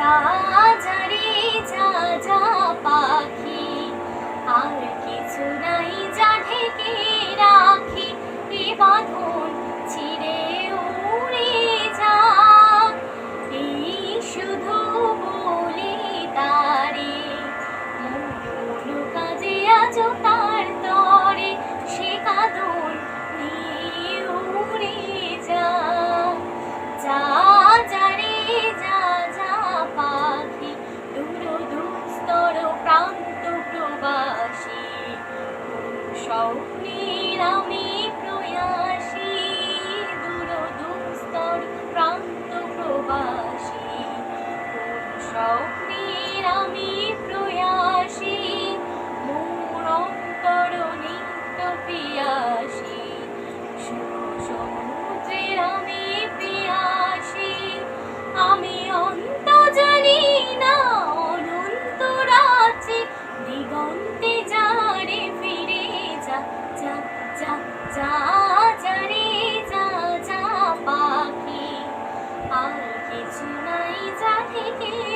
怎？স্বপ্নের আমি প্রয়াসী দূরদুস্তর প্রান্ত প্রবাসী। স্বপ্নের আমি নিত্য পিয়াসী শুভ নাই যা থেকে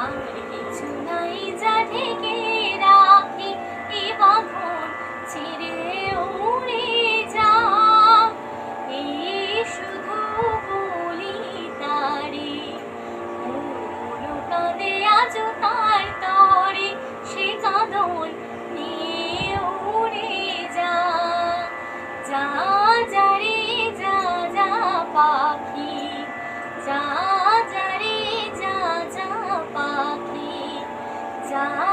আর কিছু নাই জানে। じゃあ